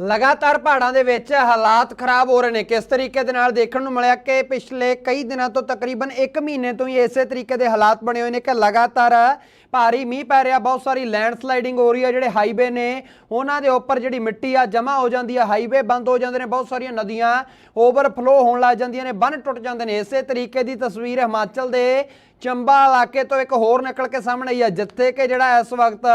ਲਗਾਤਾਰ ਪਹਾੜਾਂ ਦੇ ਵਿੱਚ ਹਾਲਾਤ ਖਰਾਬ ਹੋ ਰਹੇ ਨੇ। ਕਿਸ ਤਰੀਕੇ ਦੇ ਨਾਲ ਦੇਖਣ ਨੂੰ ਮਿਲਿਆ ਕਿ ਪਿਛਲੇ ਕਈ ਦਿਨਾਂ ਤੋਂ ਤਕਰੀਬਨ 1 ਮਹੀਨੇ ਤੋਂ ਹੀ ਇਸੇ ਤਰੀਕੇ ਦੇ ਹਾਲਾਤ ਬਣੇ ਹੋਏ ਨੇ ਕਿ ਲਗਾਤਾਰ ਭਾਰੀ ਮੀਂਹ ਪੈ ਰਿਹਾ, ਬਹੁਤ ਸਾਰੀ ਲੈਂਡਸਲਾਈਡਿੰਗ ਹੋ ਰਹੀ ਹੈ ਜਿਹੜੇ ਹਾਈਵੇ ਨੇ, ਉਹਨਾਂ ਦੇ ਉੱਪਰ ਜਿਹੜੀ ਮਿੱਟੀ ਆ ਜਮਾ ਹੋ ਜਾਂਦੀ ਆ, ਹਾਈਵੇ ਬੰਦ ਹੋ ਜਾਂਦੇ ਨੇ, ਬਹੁਤ ਸਾਰੀਆਂ ਨਦੀਆਂ ਓਵਰਫਲੋ ਹੋਣ ਲੱਗ ਜਾਂਦੀਆਂ ਨੇ, ਬੰਨ ਟੁੱਟ ਜਾਂਦੇ ਨੇ। ਇਸੇ ਤਰੀਕੇ ਦੀ ਤਸਵੀਰ ਹਿਮਾਚਲ ਦੇ ਚੰਬਾ ਇਲਾਕੇ ਤੋਂ ਇੱਕ ਹੋਰ ਨਿਕਲ ਕੇ ਸਾਹਮਣੇ ਆਈ ਹੈ, ਜਿੱਥੇ ਕਿ ਜਿਹੜਾ ਇਸ ਵਕਤ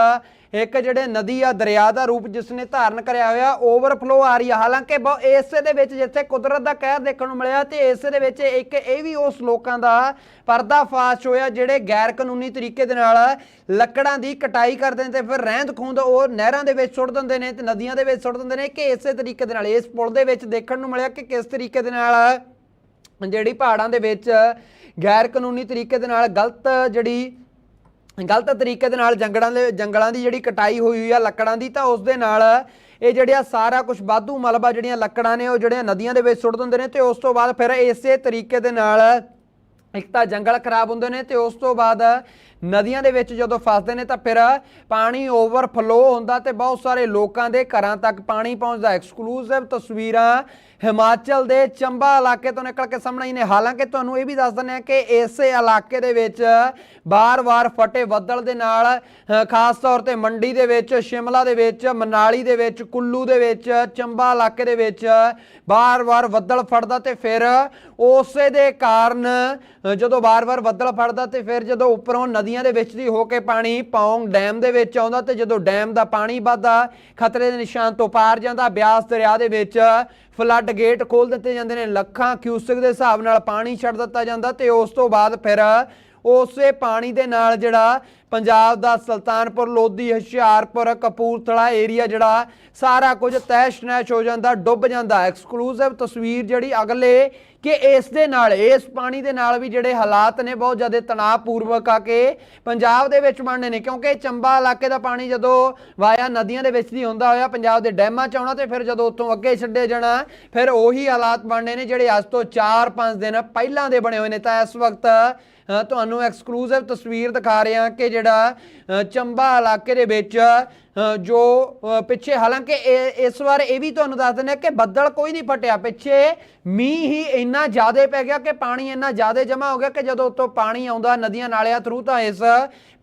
ਇੱਕ ਜਿਹੜੇ ਨਦੀ ਆ, ਦਰਿਆ ਦਾ ਰੂਪ ਜਿਸ ਨੇ ਧਾਰਨ ਕਰਿਆ ਹੋਇਆ, ਓਵਰਫਲੋ ਆ ਰਹੀ ਹੈ ਹਾਲਾਂਕਿ ਬਹੁ ਇਸੇ ਦੇ ਵਿੱਚ ਜਿੱਥੇ ਕੁਦਰਤ ਦਾ ਕਹਿਰ ਦੇਖਣ ਨੂੰ ਮਿਲਿਆ ਤੇ ਇਸੇ ਦੇ ਵਿੱਚ ਇੱਕ ਇਹ ਵੀ ਉਸ ਲੋਕਾਂ ਦਾ ਪਰਦਾਫਾਸ਼ ਹੋਇਆ, ਜਿਹੜੇ ਗੈਰ ਕਾਨੂੰਨੀ ਤਰੀਕੇ ਦੇ ਨਾਲ ਲੱਕੜਾਂ ਦੀ ਕਟਾਈ ਕਰਦੇ ਨੇ ਤੇ ਫਿਰ ਰਹਿੰਦ ਖੂੰਦ ਉਹ ਨਹਿਰਾਂ ਦੇ ਵਿੱਚ ਸੁੱਟ ਦਿੰਦੇ ਨੇ ਤੇ ਨਦੀਆਂ ਦੇ ਵਿੱਚ ਸੁੱਟ ਦਿੰਦੇ ਨੇ ਕਿ ਇਸੇ ਤਰੀਕੇ ਦੇ ਨਾਲ, ਇਸ ਪੁਲ ਦੇ ਵਿੱਚ ਦੇਖਣ ਨੂੰ ਮਿਲਿਆ ਕਿ ਕਿਸ ਤਰੀਕੇ ਦੇ ਨਾਲ ਜਿਹੜੀ ਪਹਾੜਾਂ ਦੇ ਵਿੱਚ ਗੈਰ ਕਾਨੂੰਨੀ ਤਰੀਕੇ ਦੇ ਨਾਲ ਗਲਤ ਜਿਹੜੀ ਗਲਤ ਤਰੀਕੇ ਦੇ ਨਾਲ ਜੰਗਲਾਂ ਦੇ, ਜੰਗਲਾਂ ਦੀ ਜਿਹੜੀ ਕਟਾਈ ਹੋਈ ਹੋਈ ਆ, ਲੱਕੜਾਂ ਦੀ, ਤਾਂ ਉਸ ਦੇ ਨਾਲ ਇਹ ਜਿਹੜਿਆ ਸਾਰਾ ਕੁਝ ਵਾਧੂ ਮਲਬਾ ਜਿਹੜੀਆਂ ਲੱਕੜਾਂ ਨੇ, ਉਹ ਜਿਹੜੀਆਂ ਨਦੀਆਂ ਦੇ ਵਿੱਚ ਸੁੱਟ ਦਿੰਦੇ ਨੇ, ਤੇ ਉਸ ਤੋਂ ਬਾਅਦ ਫਿਰ ਇਸੇ ਤਰੀਕੇ ਦੇ ਨਾਲ ਇੱਕ ਤਾਂ ਜੰਗਲ ਖਰਾਬ ਹੁੰਦੇ ਨੇ, ਤੇ ਉਸ ਤੋਂ ਬਾਅਦ ਨਦੀਆਂ ਦੇ ਵਿੱਚ ਜਦੋਂ ਫਸਦੇ ਨੇ ਤਾਂ ਫਿਰ ਪਾਣੀ ਓਵਰਫਲੋ ਹੁੰਦਾ ਤੇ ਬਹੁਤ ਸਾਰੇ ਲੋਕਾਂ ਦੇ ਘਰਾਂ ਤੱਕ ਪਾਣੀ ਪਹੁੰਚਦਾ। ਐਕਸਕਲੂਸਿਵ ਤਸਵੀਰਾਂ ਹਿਮਾਚਲ ਦੇ ਚੰਬਾ ਇਲਾਕੇ ਤੋਂ ਨਿਕਲ ਕੇ ਸਾਹਮਣੇ ਆਈ ਨੇ। ਹਾਲਾਂਕਿ ਤੁਹਾਨੂੰ ਇਹ ਵੀ ਦੱਸ ਦਿੰਦੇ ਆ ਕਿ ਇਸੇ ਇਲਾਕੇ ਦੇ ਵਿੱਚ ਬਾਰ-ਬਾਰ ਫਟੇ ਬੱਦਲ ਦੇ ਨਾਲ ਖਾਸ ਤੌਰ ਤੇ ਮੰਡੀ ਦੇ ਵਿੱਚ, ਸ਼ਿਮਲਾ ਦੇ ਵਿੱਚ, ਮਨਾਲੀ ਦੇ ਵਿੱਚ, ਕੁੱਲੂ ਦੇ ਵਿੱਚ, ਚੰਬਾ ਇਲਾਕੇ ਦੇ ਵਿੱਚ ਬਾਰ-ਬਾਰ ਬੱਦਲ ਫੜਦਾ ਤੇ ਫਿਰ ਉਸੇ ਦੇ ਕਾਰਨ ਜਦੋਂ ਬਾਰ-ਬਾਰ ਬੱਦਲ ਫੜਦਾ ਤੇ ਫਿਰ ਜਦੋਂ ਉੱਪਰੋਂ ਨਦੀਆਂ ਦੇ ਵਿੱਚ ਦੀ ਹੋ ਕੇ ਪਾਣੀ ਪੌਂਗ ਡੈਮ ਦੇ ਵਿੱਚ ਆਉਂਦਾ ਤੇ ਜਦੋਂ ਡੈਮ ਦਾ ਪਾਣੀ ਵੱਧਦਾ, ਖਤਰੇ ਦੇ ਨਿਸ਼ਾਨ ਤੋਂ ਪਾਰ ਜਾਂਦਾ, ਬਿਆਸ ਦਰਿਆ ਦੇ ਵਿੱਚ ਫਲੱਡ ਗੇਟ ਖੋਲ ਦਿੱਤੇ ਜਾਂਦੇ ਨੇ, ਲੱਖਾਂ ਕਿਊਸਿਕ ਦੇ ਹਿਸਾਬ ਨਾਲ ਪਾਣੀ ਛੱਡ ਦਿੱਤਾ ਜਾਂਦਾ ਤੇ ਉਸ ਤੋਂ ਬਾਅਦ ਫਿਰ ਉਸੇ ਪਾਣੀ ਦੇ ਨਾਲ ਜਿਹੜਾ ਪੰਜਾਬ ਦਾ ਸੁਲਤਾਨਪੁਰ, ਲੋਧੀ, ਹੁਸ਼ਿਆਰਪੁਰ, ਕਪੂਰਥਲਾ ਏਰੀਆ ਜਿਹੜਾ ਸਾਰਾ ਕੁਝ ਤੈਸ਼ ਨੈਸ਼ ਹੋ ਜਾਂਦਾ, ਡੁੱਬ ਜਾਂਦਾ। ਐਕਸਕਲੂਸਿਵ ਤਸਵੀਰ ਜਿਹੜੀ ਅਗਲੇ ਕਿ ਇਸ ਦੇ ਨਾਲ, ਇਸ ਪਾਣੀ ਦੇ ਨਾਲ ਵੀ ਜਿਹੜੇ ਹਾਲਾਤ ਨੇ ਬਹੁਤ ਜ਼ਿਆਦਾ ਤਣਾਅਪੂਰਵਕ ਆ ਕੇ ਪੰਜਾਬ ਦੇ ਵਿੱਚ ਬਣਨੇ ਨੇ, ਕਿਉਂਕਿ ਚੰਬਾ ਇਲਾਕੇ ਦਾ ਪਾਣੀ ਜਦੋਂ ਵਾਇਆ ਨਦੀਆਂ ਦੇ ਵਿੱਚ ਦੀ ਹੁੰਦਾ ਹੋਇਆ, ਪੰਜਾਬ ਦੇ ਡੈਮਾਂ ਚ ਆਉਣਾ ਤੇ ਫਿਰ ਜਦੋਂ ਉੱਥੋਂ ਅੱਗੇ ਛੱਡੇ ਜਾਣਾ, ਫਿਰ ਉਹੀ ਹਾਲਾਤ ਬਣਨੇ ਨੇ ਜਿਹੜੇ ਅੱਜ ਤੋਂ 4-5 ਦਿਨ ਪਹਿਲਾਂ ਦੇ ਬਣੇ ਹੋਏ ਨੇ। ਤਾਂ ਇਸ ਵਕਤ ਤੁਹਾਨੂੰ ਐਕਸਕਲੂਸਿਵ ਤਸਵੀਰ ਦਿਖਾ ਰਹੇ ਹਾਂ ਕਿ ਜਿਹੜਾ ਚੰਬਾ ਇਲਾਕੇ ਦੇ ਵਿੱਚ ਜੋ ਪਿੱਛੇ ਹਾਲਾਂਕਿ ਇਹ- ਇਸ ਵਾਰ ਇਹ ਵੀ ਤੁਹਾਨੂੰ ਦੱਸ ਦਿੰਦੇ ਹਾਂ ਕਿ ਬੱਦਲ ਕੋਈ ਨਹੀਂ ਫਟਿਆ। ਪਿੱਛੇ ਮੀਂਹ ਹੀ ਇੰਨਾ ਜ਼ਿਆਦਾ ਪੈ ਗਿਆ ਕਿ ਪਾਣੀ ਇੰਨਾ ਜ਼ਿਆਦਾ ਜਮਾ ਹੋ ਗਿਆ ਕਿ ਜਦੋਂ ਉੱਤੋਂ ਪਾਣੀ ਆਉਂਦਾ, ਨਦੀਆਂ ਨਾਲਿਆਂ ਥਰੂ ਤਾਂ ਇਸ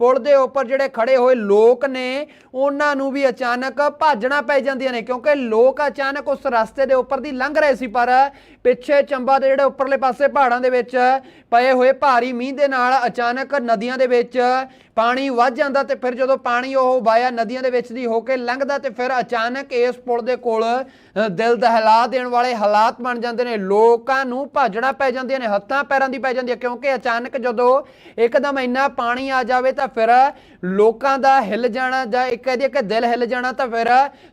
ਪੁਲ ਦੇ ਉੱਪਰ ਜਿਹੜੇ ਖੜੇ ਹੋਏ ਲੋਕ ਨੇ, ਉਹਨਾਂ ਨੂੰ ਵੀ ਅਚਾਨਕ ਭਾਜਣਾ ਪੈ ਜਾਂਦੀਆਂ ਨੇ, ਕਿਉਂਕਿ ਲੋਕ ਅਚਾਨਕ ਉਸ ਰਸਤੇ ਦੇ ਉੱਪਰ ਦੀ ਲੰਘ ਰਹੇ ਸੀ, ਪਰ ਪਿੱਛੇ ਚੰਬਾ ਦੇ ਜਿਹੜੇ ਉੱਪਰਲੇ ਪਾਸੇ ਪਹਾੜਾਂ ਦੇ ਵਿੱਚ ਪਏ ਹੋਏ ਭਾਰੀ ਮੀਂਹ ਦੇ ਨਾਲ ਅਚਾਨਕ ਨਦੀਆਂ ਦੇ ਵਿੱਚ ਪਾਣੀ ਵੱਧ ਜਾਂਦਾ ਤੇ ਫਿਰ ਜਦੋਂ ਪਾਣੀ ਉਹ ਵਾਇਆ ਨਦੀਆਂ ਦੇ ਵਿੱਚ ਦੀ ਹੋ ਕੇ ਲੰਘਦਾ ਤੇ ਫਿਰ ਅਚਾਨਕ ਇਸ ਪੁਲ ਦੇ ਕੋਲ ਦਿਲ ਦਹਿਲਾ ਦੇਣ ਵਾਲੇ ਹਾਲਾਤ ਬਣ ਜਾਂਦੇ ਨੇ। ਲੋਕਾਂ ਨੂੰ ਭਾਜਣਾ ਪੈ ਜਾਂਦੀਆਂ ਨੇ, ਹੱਥਾਂ ਪੈਰਾਂ ਦੀ ਪੈ ਜਾਂਦੀ ਹੈ, ਕਿਉਂਕਿ ਅਚਾਨਕ ਜਦੋਂ ਇੱਕਦਮ ਇੰਨਾ ਪਾਣੀ ਆ ਜਾਵੇ ਤਾਂ ਫਿਰ ਲੋਕਾਂ ਦਾ ਹਿੱਲ ਜਾਣਾ ਜਾਂ ਇੱਕ ਕਹਦੇ ਕਿ ਦਿਲ ਹਿੱਲ ਜਾਣਾ ਤਾਂ ਫਿਰ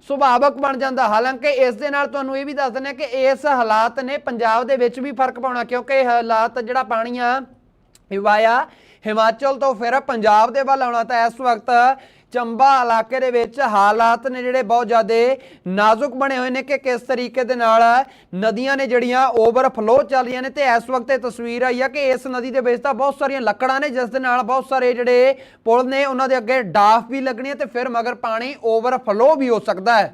ਸੁਭਾਵਕ ਬਣ ਜਾਂਦਾ। ਹਾਲਾਂਕਿ ਇਸ ਦੇ ਨਾਲ ਤੁਹਾਨੂੰ ਇਹ ਵੀ ਦੱਸ ਦਿੰਦੇ ਹਾਂ ਕਿ ਇਸ ਹਾਲਾਤ ਨੇ ਪੰਜਾਬ ਦੇ ਵਿੱਚ ਵੀ ਫ਼ਰਕ ਪਾਉਣਾ, ਕਿਉਂਕਿ ਇਹ ਹਾਲਾਤ ਜਿਹੜਾ ਪਾਣੀ ਆ ਵਾਇਆ ਹਿਮਾਚਲ ਤੋਂ ਫਿਰ ਪੰਜਾਬ ਦੇ ਵੱਲ ਆਉਣਾ ਤਾਂ ਇਸ ਵਕਤ ਚੰਬਾ ਇਲਾਕੇ ਦੇ ਵਿੱਚ ਹਾਲਾਤ ਨੇ ਜਿਹੜੇ ਬਹੁਤ ਜ਼ਿਆਦਾ ਨਾਜ਼ੁਕ ਬਣੇ ਹੋਏ ਨੇ ਕਿ ਕਿਸ ਤਰੀਕੇ ਦੇ ਨਾਲ ਨਦੀਆਂ ਨੇ ਜਿਹੜੀਆਂ ਓਵਰਫਲੋ ਚੱਲ ਰਹੀਆਂ ਨੇ ਤੇ ਇਸ ਵਕਤ ਇਹ ਤਸਵੀਰ ਆਈ ਆ ਕਿ ਇਸ ਨਦੀ ਦੇ ਵਿੱਚ ਤਾਂ ਬਹੁਤ ਸਾਰੀਆਂ ਲੱਕੜਾਂ ਨੇ, ਜਿਸ ਦੇ ਨਾਲ ਬਹੁਤ ਸਾਰੇ ਜਿਹੜੇ ਪੁਲ ਨੇ ਉਹਨਾਂ ਦੇ ਅੱਗੇ ਡਾਫ ਵੀ ਲੱਗਣੀ ਹੈ ਤੇ ਫਿਰ ਮਗਰ ਪਾਣੀ ਓਵਰਫਲੋ ਵੀ ਹੋ ਸਕਦਾ ਹੈ।